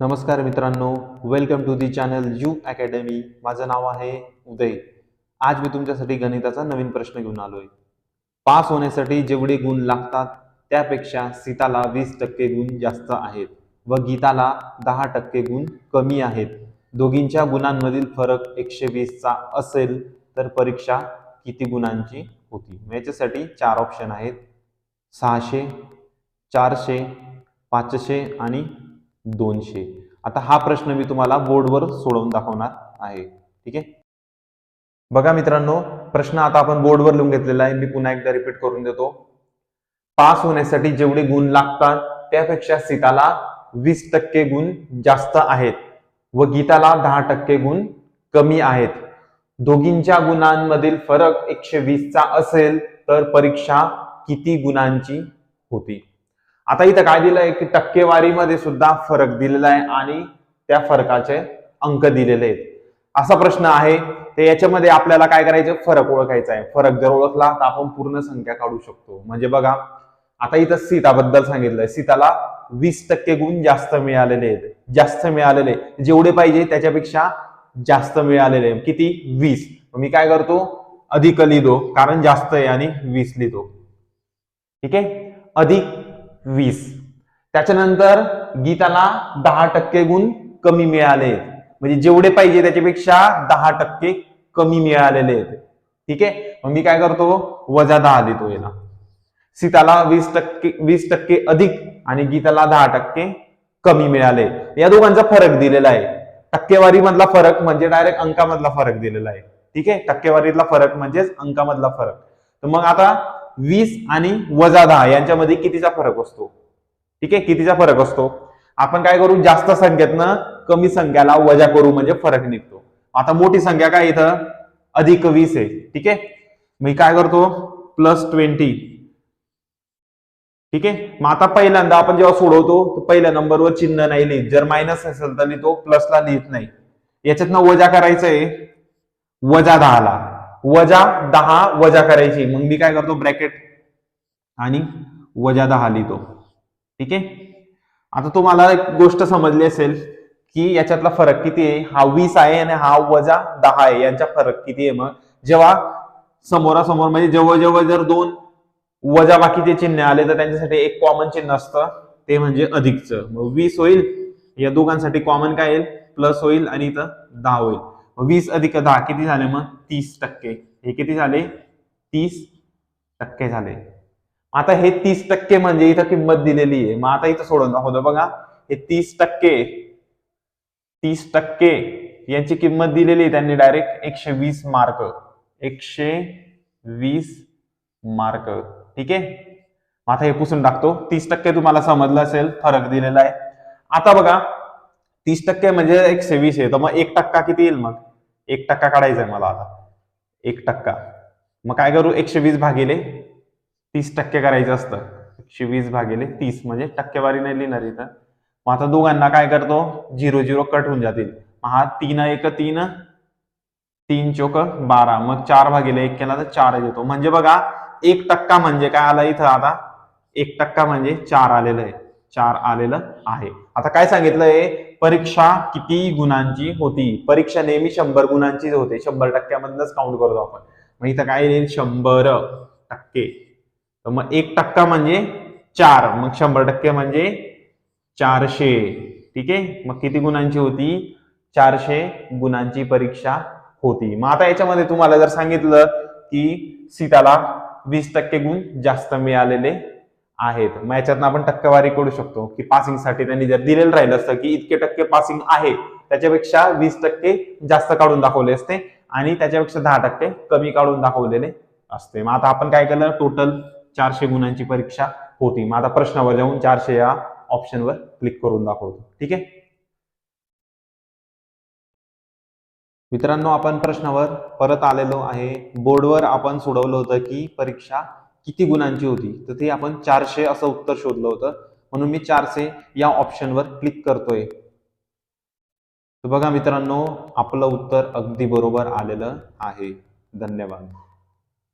नमस्कार मित्रांनो welcome to the channel U academy माझं नाव आहे उदय. आज मी तुमच्यासाठी गणिताचा नवीन प्रश्न घेऊन आलोय. पास होण्यासाठी जेवढे गुण लागतात त्यापेक्षा सीताला वीस टक्के गुण जास्त आहेत व गीताला दहा टक्के गुण कमी आहेत. दोघींच्या गुणांमधील फरक एकशे वीसचा असेल तर परीक्षा किती गुणांची होती? याच्यासाठी चार ऑप्शन आहेत. सहाशे चारशे पाचशे आणि दोनशे. आता हा प्रश्न मी तुम्हाला बोर्डवर सोडवून दाखवणार आहे. ठीक आहे? बघा मित्रांनो प्रश्न आता आपण बोर्डवर लिहून घेतलेला आहे. मी पुन्हा एकदा रिपीट करून देतो. पास होण्यासाठी जेवढे गुण लागतात त्यापेक्षा सीताला वीस टक्के गुण जास्त आहेत व गीताला दहा टक्के गुण कमी आहेत. दोघींच्या गुणांमधील फरक एकशे वीसचा असेल तर परीक्षा किती गुणांची होती? आता इथं काय दिलंय की टक्केवारीमध्ये सुद्धा फरक दिलेला आहे आणि त्या फरकाचे अंक दिलेले आहेत. असा प्रश्न आहे. तर याच्यामध्ये आपल्याला काय करायचं? फरक ओळखायचा आहे. फरक जर ओळखला तर आपण पूर्ण संख्या काढू शकतो. म्हणजे बघा आता इथं सीताबद्दल सांगितलंय. सीताला वीस टक्के गुण जास्त मिळालेले आहेत. जास्त मिळालेले. जेवढे पाहिजे त्याच्यापेक्षा जास्त मिळालेले किती? वीस. मग मी काय करतो? अधिक लिहितो. कारण जास्त आहे आणि वीस लिहितो. ठीक आहे? अधिक वीस. त्याच्यानंतर गीताला दहा टक्के गुण कमी मिळाले. म्हणजे जेवढे पाहिजे त्याच्यापेक्षा दहा टक्के कमी मिळालेले आहेत. ठीक आहे? मग मी काय करतो? वजा दहा देतो याला. सीताला वीस टक्के वीस टक्के अधिक आणि गीताला दहा टक्के कमी मिळाले. या दोघांचा फरक दिलेला आहे. टक्केवारी मधला फरक म्हणजे डायरेक्ट अंकामधला फरक दिलेला आहे. ठीक आहे? टक्केवारीतला फरक म्हणजेच अंकामधला फरक. तर मग आता वीस आणि वजा दहा यांच्यामध्ये कितीचा फरक असतो? ठीक आहे? कितीचा फरक असतो? आपण काय करू? जास्त संख्येतनं कमी संख्याला वजा करू म्हणजे फरक निघतो. आता मोठी संख्या काय इथं? अधिक वीस आहे. ठीक आहे? मी काय करतो? Plus twenty. ठीक आहे? मग आता पहिल्यांदा आपण जेव्हा सोडवतो पहिल्या नंबरवर चिन्ह नाही लिहित. जर मायनस असेल तर लिहितो प्लसला लिहित नाही. याच्यातनं वजा करायचं आहे वजा दहाला. वजा दहा वजा करायची. मग मी काय करतो? ब्रॅकेट आणि वजा दहा लिहितो. ठीक आहे? आता तुम्हाला एक गोष्ट समजली असेल की याच्यातला फरक किती आहे? हा वीस आहे आणि हा वजा दहा आहे. यांचा फरक किती आहे मग? जेव्हा समोरासमोर म्हणजे जवळ जवळ जर दोन वजा बाकीचे चिन्ह आले तर त्यांच्यासाठी एक कॉमन चिन्ह असतं. ते म्हणजे अधिकचं. मग वीस होईल. या दोघांसाठी कॉमन काय येईल? प्लस होईल आणि इथं दहा होईल. वीस अधिक दहा किती झाले मग? तीस टक्के. हे किती झाले? तीस टक्के झाले. आता हे तीस टक्के म्हणजे इथं किंमत दिलेली आहे. मग आता इथं सोडून दाखवतो बघा. हे तीस टक्के तीस टक्के यांची किंमत दिलेली आहे त्यांनी डायरेक्ट एकशे वीस मार्क. एकशे वीस मार्क. ठीक आहे? आता हे पुसून टाकतो. तीस टक्के तुम्हाला समजलं असेल फरक दिलेला आहे. आता बघा तीस टक्के म्हणजे एकशे वीस आहे. तर मग एक टक्का किती येईल मग? एक टक्का काढायचा आहे मला आता. एक टक्का. मग काय करू? एकशे वीस भागिले तीस टक्के करायचं असतं. एकशे वीस भागिले तीस म्हणजे टक्केवारी नाही लिहिणार इथं. मग आता दोघांना काय करतो? झिरो झिरो कट होऊन जातील. मग हा तीन एक तीन तीन चोक बारा. मग चार भागिले एक केला तर चार येतो म्हणजे बघा एक टक्का म्हणजे काय आलं इथं आता? एक टक्का म्हणजे चार आलेलं आहे. चार आलेलं आहे. आता काय सांगितलंय? परीक्षा किती गुणांची होती? परीक्षा नेहमी शंभर गुणांचीच होते. शंभर टक्क्यामधनच काउंट करतो आपण. मग इथं काय येईल? शंभर टक्के. तर मग एक टक्का म्हणजे चार. मग शंभर टक्के म्हणजे चारशे. ठीक आहे? मग किती गुणांची होती? चारशे गुणांची परीक्षा होती. मग आता याच्यामध्ये तुम्हाला जर सांगितलं की सीताला वीस टक्के गुण जास्त मिळालेले आहेत. मग याच्यातनं आपण टक्केवारी करू शकतो की पासिंगसाठी त्यांनी जर दिलेलं राहिलं असतं की इतके टक्के पासिंग आहे त्याच्यापेक्षा वीस टक्के जास्त काढून दाखवले असते आणि त्याच्यापेक्षा दहा टक्के कमी काढून दाखवलेले असते. मग आता आपण काय केलं? टोटल चारशे गुणांची परीक्षा होती. मग आता प्रश्नावर जाऊन चारशे या ऑप्शनवर क्लिक करून दाखवतो. ठीक आहे? मित्रांनो आपण प्रश्नावर परत आलेलो आहे. बोर्डवर आपण सोडवलं होतं की परीक्षा किती गुणांची होती? तर ते आपण चारशे असं उत्तर शोधलं होतं. म्हणून मी चारशे या ऑप्शनवर क्लिक करतोय. तर बघा मित्रांनो आपलं उत्तर अगदी बरोबर आलेलं आहे. धन्यवाद.